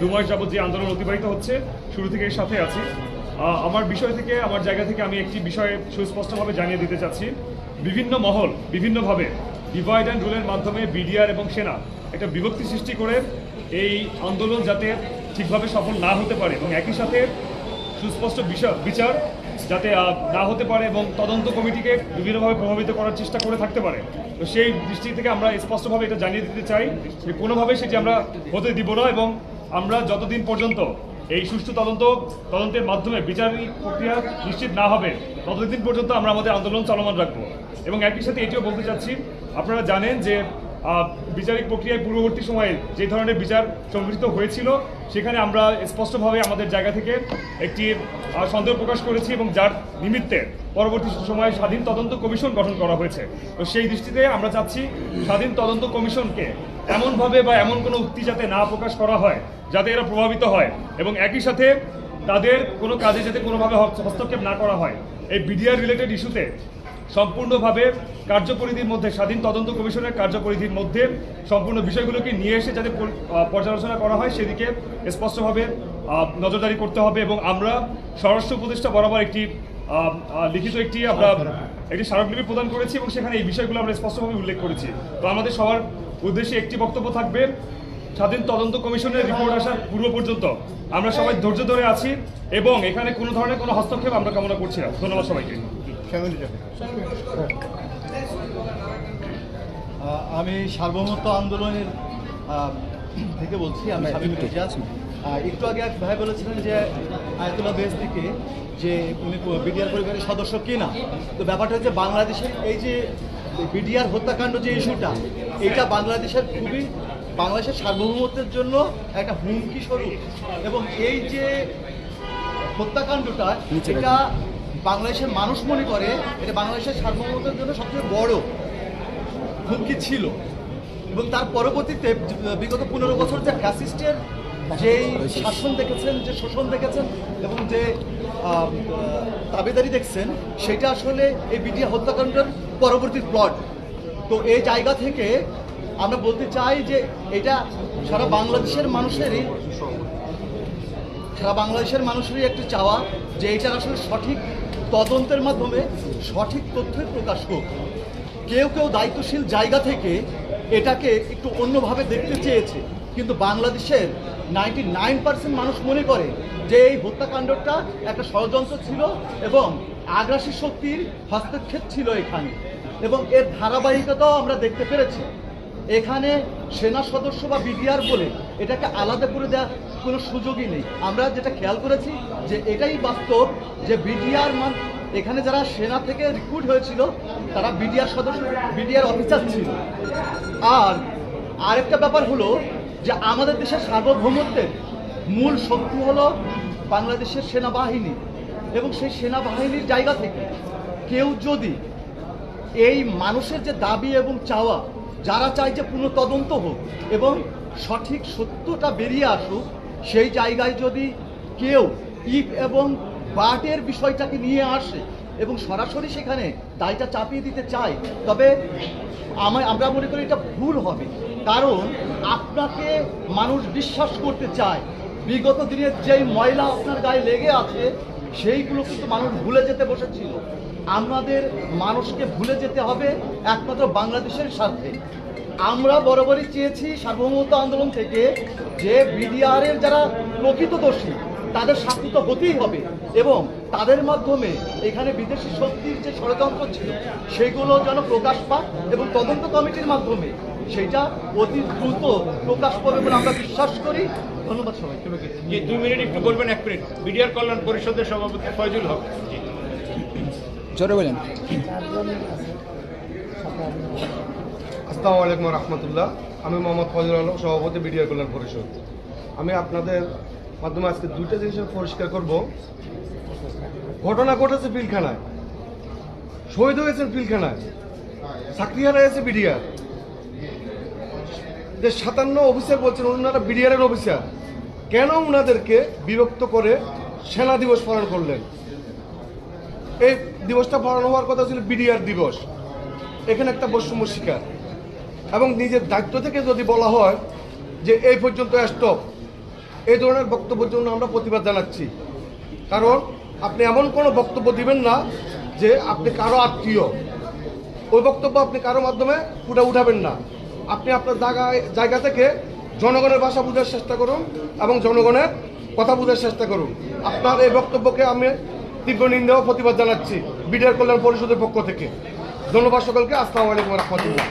দু মাস যাবত যে আন্দোলন অতিবাহিত হচ্ছে, শুরু থেকে এর সাথে আছি। আমার বিষয় থেকে, আমার জায়গা থেকে আমি একটি বিষয়ে সুস্পষ্টভাবে জানিয়ে দিতে চাচ্ছি। বিভিন্ন মহল বিভিন্নভাবে ডিভাইড অ্যান্ড রুলের মাধ্যমে বিডিআর এবং সেনা একটা বিভক্তি সৃষ্টি করে এই আন্দোলন যাতে ঠিকভাবে সফল না হতে পারে এবং একই সাথে সুস্পষ্ট বিচার যাতে না হতে পারে এবং তদন্ত কমিটিকে বিভিন্নভাবে প্রভাবিত করার চেষ্টা করে থাকতে পারে। তো সেই দৃষ্টি থেকে আমরা স্পষ্টভাবে এটা জানিয়ে দিতে চাই যে কোনোভাবেই সেটি আমরা হতে দিব না এবং আমরা যতদিন পর্যন্ত এই সুষ্ঠু তদন্ত, তদন্তের মাধ্যমে বিচারিক প্রক্রিয়া নিশ্চিত না হবে, ততদিন পর্যন্ত আমরা আমাদের আন্দোলন চলমান রাখব। এবং একই সাথে এটিও বলতে চাচ্ছি, আপনারা জানেন যে বিচারিক প্রক্রিয়ায় পূর্ববর্তী সময়ে যে ধরনের বিচার সংঘটিত হয়েছিল, সেখানে আমরা স্পষ্টভাবে আমাদের জায়গা থেকে একটি সন্দেহ প্রকাশ করেছি এবং যার নিমিত্তে পরবর্তী সময়ে স্বাধীন তদন্ত কমিশন গঠন করা হয়েছে। তো সেই দৃষ্টিতে আমরা চাচ্ছি স্বাধীন তদন্ত কমিশনকে এমনভাবে বা এমন কোনো উক্তি যাতে না প্রকাশ করা হয়, যাতে এরা প্রভাবিত হয় এবং একই সাথে তাদের কোনো কাজে যাতে কোনোভাবে হস্তক্ষেপ না করা হয়। এই বিডিআর রিলেটেড ইস্যুতে সম্পূর্ণভাবে কার্যপরিধির মধ্যে স্বাধীন তদন্ত কমিশনের কার্যপরিধির মধ্যে সম্পূর্ণ বিষয়গুলোকে নিয়ে এসে যাতে পর্যালোচনা করা হয় সেদিকে স্পষ্টভাবে নজরদারি করতে হবে এবং আমরা স্বরাষ্ট্র উপদেষ্টা বরাবর একটি লিখিত একটি আমরা একটি স্মারকলিপি প্রদান করেছি এবং সেখানে এই বিষয়গুলো আমরা স্পষ্টভাবে উল্লেখ করেছি। তো আমাদের সবার উদ্দেশ্যে একটি বক্তব্য থাকবে স্বাধীন তদন্ত কমিশনের রিপোর্ট আসার পূর্ব পর্যন্ত। আমরা সবাই ধৈর্য ধরে আছি এবং এখানে কোনো ধরনের কোনো হস্তক্ষেপ আমরা কামনা করছি না। ধন্যবাদ সবাইকে। আমি সার্বভৌমত্ব আন্দোলনের থেকে বলছি আমি সাবিক রেজাজ আহ, একটু আগে এক ভাই বলেছিলেন যে আয়তুল্লাহ বেশ থেকে যে উনি বিডিআর পরিবারের সদস্য কিনা তো ব্যাপারটা হচ্ছে বাংলাদেশের এই যে বিডিআর হত্যাকাণ্ড যে ইস্যুটা এটা বাংলাদেশের খুবই বাংলাদেশের সার্বভৌমত্বের জন্য একটা হুমকি স্বরূপ। এবং এই যে হত্যাকাণ্ডটা এটা বাংলাদেশের মানুষ মনে করে এটা বাংলাদেশের সার্বভৌমত্বের জন্য সবচেয়ে বড় হুমকি ছিল। এবং তার পরবর্তীতে বিগত পনেরো বছর যে ফ্যাসিস্টের যেই শাসন দেখেছেন, যে শোষণ দেখেছেন এবং যে দাবিদারি দেখছেন, সেটা আসলে এই বিডিয়া হত্যাকাণ্ডের পরবর্তী প্লট। তো এই জায়গা থেকে আমরা বলতে চাই যে এটা সারা বাংলাদেশের মানুষেরই সারা বাংলাদেশের মানুষেরই একটি চাওয়া যে এটার আসলে সঠিক তদন্তের মাধ্যমে সঠিক তথ্যের প্রকাশ হোক। কেউ কেউ দায়িত্বশীল জায়গা থেকে এটাকে একটু অন্যভাবে দেখতে চেয়েছে। কিন্তু বাংলাদেশের নাইনটি নাইন পার্সেন্ট মানুষ মনে করে যে এই হত্যাকাণ্ডটা একটা ষড়যন্ত্র ছিল এবং আগ্রাসী শক্তির হস্তক্ষেপ ছিল এখানে। এবং এর ধারাবাহিকতাও আমরা দেখতে পেরেছি। এখানে সেনা সদস্য বা বিডিআর বলে এটাকে আলাদা করে দেওয়ার কোনো সুযোগই নেই। আমরা যেটা খেয়াল করেছি যে এটাই বাস্তব যে বিডিআর মান, এখানে যারা সেনা থেকে রিক্রুট হয়েছিল, তারা বিডিআর সদস্য, বিডিআর অফিসার ছিল। আর আরেকটা ব্যাপার হলো যে আমাদের দেশের সার্বভৌমত্বের মূল শক্তি হলো বাংলাদেশের সেনাবাহিনী। এবং সেই সেনাবাহিনীর জায়গা থেকে কেউ যদি এই মানুষের যে দাবি এবং চাওয়া, যারা চায় যে পুনঃ তদন্ত হোক এবং সঠিক সত্যটা বেরিয়ে আসুক, সেই জায়গায় যদি কেউ ইফ এবং বাটের বিষয়টাকে নিয়ে আসে এবং সরাসরি সেখানে দায়টা চাপিয়ে দিতে চায়, তবে আমার আমরা মনে করি এটা ভুল হবে। কারণ আপনাকে মানুষ বিশ্বাস করতে চায়। বিগত দিনের যেই ময়লা আপনার গায়ে লেগে আছে, সেইগুলো কিন্তু মানুষ ভুলে যেতে বসেছিল। আমাদের মানুষকে ভুলে যেতে হবে একমাত্র বাংলাদেশের স্বার্থে। আমরা বরাবরই চেয়েছি সার্বভৌমত্ব আন্দোলন থেকে যে বিডিআর এর যারা প্রকৃত দোষী তাদের শাস্তি তো হতেই হবে এবং তাদের মাধ্যমে এখানে বিদেশি শক্তির যে ষড়যন্ত্র ছিল সেগুলো যেন প্রকাশ পাক এবং তদন্ত কমিটির মাধ্যমে সেটা অতি দ্রুত প্রকাশ পাবে বলে আমরা বিশ্বাস করি। ধন্যবাদ সবাইকে জি দুই মিনিট একটু বলবেন এক মিনিট। বিডিআর কল্যাণ পরিষদের সভাপতি ফয়জুল হক। জি। জোরে বলেন। আসসালামু আলাইকুম রহমতুল্লাহ। আমি মোহাম্মদ ফজল আলম, সভাপতি বিডিআর কল্যাণ পরিষদ। আমি আপনাদের মাধ্যমে আজকে দুইটা জিনিস পরিষ্কার করব। ঘটনা ঘটেছে পিলখানায়। শহীদ হয়েছেন পিলখানায়। চাকরি হারাইছে বিডিআর। যে সাতান্ন অফিসার বলছেন ওনারা বিডিআরের অফিসার। কেন ওনাদেরকে বিরক্ত করে সেনা দিবস পালন করলেন? এই দিবসটা পালন হওয়ার কথা ছিল বিডিআর দিবস। এখানে একটা বৈষম্য শিকার। এবং নিজের দায়িত্ব থেকে যদি বলা হয় যে এই পর্যন্ত স্টপ এই ধরনের বক্তব্যের জন্য আমরা প্রতিবাদ জানাচ্ছি। কারণ আপনি এমন কোনো বক্তব্য দিবেন না যে আপনি কারও আত্মীয়। ওই বক্তব্য আপনি কারও মাধ্যমে ফুটে উঠাবেন না। আপনি আপনার জায়গায় জায়গা থেকে জনগণের ভাষা বোঝার চেষ্টা করুন এবং জনগণের কথা বোঝার চেষ্টা করুন। আপনার এই বক্তব্যকে আমি তীব্র নিন্দা ও প্রতিবাদ জানাচ্ছি বিডিআর কল্যাণ পরিষদের পক্ষ থেকে। ধন্যবাদ সকলকে। আসসালামু আলাইকুম রহমতুল্লাহ।